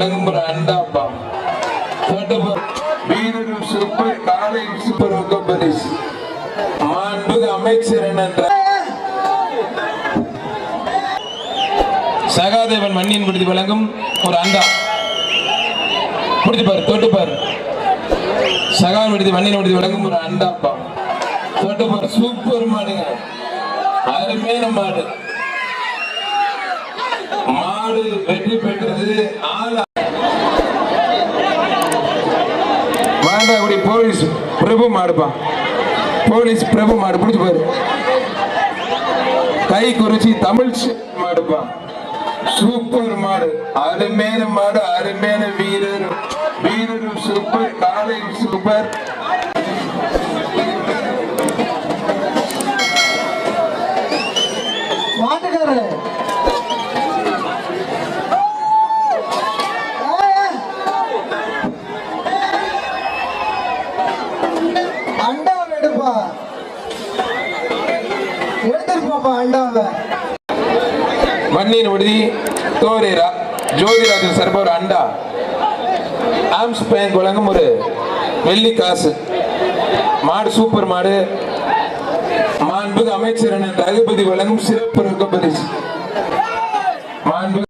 வழங்குகிற வீரரும் சூப்பர் காலையும் சூப்பர் மாண்புக அமைச்சர் சகாதேவன் மண்ணின் விடுதி வழங்கும் ஒரு அண்டா. பிடிச்சு தொட்டுப்பார். தொட்டு விடுதி மண்ணின் விடுதி வழங்கும் ஒரு அண்டாப்பா தொட்டுப்பார் சூப்பர் மாடுங்க. அருமையான மாடு. மாடு வெற்றி பெற்றது ஆளா மாண்டாகுடி போலீஸ் பிரபு மாடுப்பா. போலீஸ் பிரபு மாடு பிடிச்சி பாரு. கை குறிச்சி தமிழ் மாடுப்பா. சூப்பர் மாடு அருமையான மாடு அருமையான வீரர். வீரரும் சூப்பர் காலையும் சூப்பர். மாட்டுக்காரு அண்டாவை எடுப்பா எடுத்துட்டு போப்பா அண்டாவை மண்ணின் விடுதி தோரேரா ஜோதிராஜன் சார்பா ஒரு அண்டா. ஆம்ஸ் பேங்க் வழங்கும் ஒரு வெள்ளி காசு. மாடு சூப்பர் மாடு. மாண்புக்கு அமைச்சர் என ரகுபதி வழங்கும் சிறப்பு ரொக்க பரிசு மாண்பு